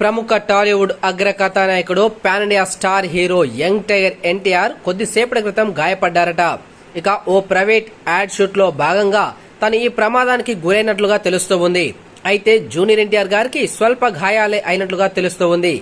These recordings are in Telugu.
ప్రముఖ టాలీవుడ్ అగ్ర కథానాయకుడు pan India star hero young tiger NTR కొద్దిసేపటి క్రితం గాయపడ్డారట. ఇక ఓ ప్రైవేట్ యాడ్ షూట్లో భాగంగా తను ఈ ప్రమాదానికి గురైనట్లుగా తెలుస్తూ ఉంది. అయితే జూనియర్ ఎన్టీఆర్ గారికి స్వల్ప గాయాలే అయినట్లుగా తెలుస్తూ ఉంది.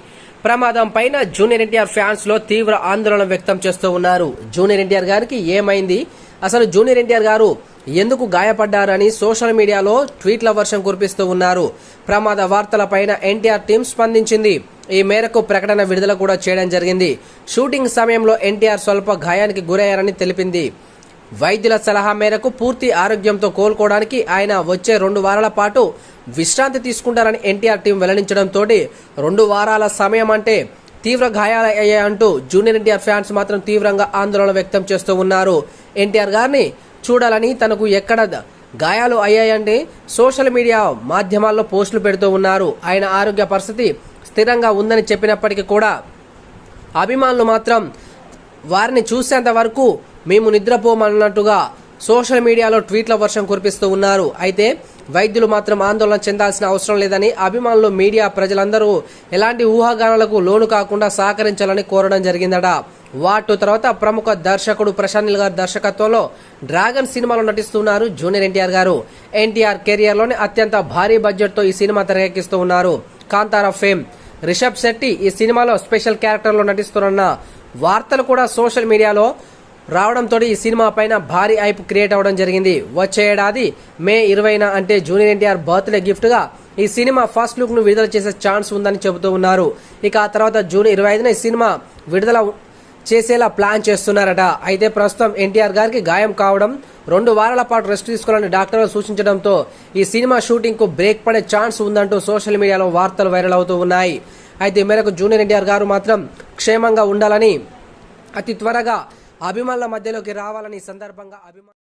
ప్రమాదం పైన జూనియర్ ఎన్టీఆర్ ఫ్యాన్స్లో తీవ్ర ఆందోళన వ్యక్తం చేస్తూ ఉన్నారు. జూనియర్ ఎన్టీఆర్ గారికి ఏమైంది? అసలు జూనియర్ ఎన్టీఆర్ గారు ఎందుకు గాయపడ్డారని సోషల్ మీడియాలో ట్వీట్ల వర్షం కురిపిస్తూ ఉన్నారు. ప్రమాద వార్తలపైన ఎన్టీఆర్ టీం స్పందించింది. ఈ మేరకు ప్రకటన విడుదల కూడా చేయడం జరిగింది. షూటింగ్ సమయంలో ఎన్టీఆర్ స్వల్ప గాయానికి గురయ్యారని తెలిపింది. వైద్యుల సలహా మేరకు పూర్తి ఆరోగ్యంతో కోలుకోవడానికి ఆయన వచ్చే రెండు వారాల పాటు విశ్రాంతి తీసుకుంటారని ఎన్టీఆర్ టీం వెల్లడించడంతో రెండు వారాల సమయం అంటే తీవ్ర గాయాలయ్యాయంటూ జూనియర్ ఎన్టీఆర్ ఫ్యాన్స్ మాత్రం తీవ్రంగా ఆందోళన వ్యక్తం చేస్తూ ఉన్నారు. ఎన్టీఆర్ గారిని చూడాలని తనకు ఎక్కడ గాయాలు అయ్యాయంటే సోషల్ మీడియా మాధ్యమాల్లో పోస్టులు పెడుతూ ఉన్నారు. ఆయన ఆరోగ్య పరిస్థితి స్థిరంగా ఉందని చెప్పినప్పటికీ కూడా అభిమానులు మాత్రం వారిని చూసేంత వరకు మేము నిద్రపోమన్నట్టుగా సోషల్ మీడియాలో ట్వీట్ల వర్షం కురిపిస్తూ ఉన్నారు. అయితే వైద్యులు మాత్రం ఆందోళన చెందాల్సిన అవసరం లేదని అభిమానులు మీడియా ప్రజలందరూ ఎలాంటి ఊహాగానాలకు లోను కాకుండా సహకరించాలని కోరడం జరిగిందట. వాటు తర్వాత ప్రముఖ దర్శకుడు ప్రశాంత్ గారి దర్శకత్వంలో డ్రాగన్ సినిమాలో నటిస్తున్నారు జూనియర్ ఎన్టీఆర్ గారు. ఎన్టీఆర్ కెరియర్లోనే అత్యంత భారీ బడ్జెట్తో ఈ సినిమా తెరకెక్కిస్తూ ఉన్నారు. కాంతారా ఫేమ్. రిషబ్ శెట్టి ఈ సినిమాలో స్పెషల్ క్యారెక్టర్లో నటిస్తున్న వార్తలు కూడా సోషల్ మీడియాలో రావడంతో ఈ సినిమా పైన భారీ హైప్ క్రియేట్ అవ్వడం జరిగింది. వచ్చే ఏడాది మే ఇరవైన అంటే జూనియర్ ఎన్టీఆర్ బర్త్డే గిఫ్ట్గా ఈ సినిమా ఫస్ట్ లుక్ను విడుదల చేసే ఛాన్స్ ఉందని చెబుతూ ఉన్నారు. ఇక ఆ తర్వాత జూన్ ఇరవై ఐదున ఈ సినిమా విడుదల చేసేలా ప్లాన్ చేస్తున్నారట. అయితే ప్రస్తుతం ఎన్టీఆర్ గారికి గాయం కావడం రెండు వారాల పాటు రెస్ట్ తీసుకోవాలని డాక్టర్లు సూచించడంతో ఈ సినిమా షూటింగ్కు బ్రేక్ పడే ఛాన్స్ ఉందంటూ సోషల్ మీడియాలో వార్తలు వైరల్ అవుతూ ఉన్నాయి. అయితే మేరకు జూనియర్ ఎన్టీఆర్ గారు మాత్రం క్షేమంగా ఉండాలని అతి త్వరగా అభిమానుల మధ్యలోకి రావాలని ఈ సందర్భంగా అభిమానులు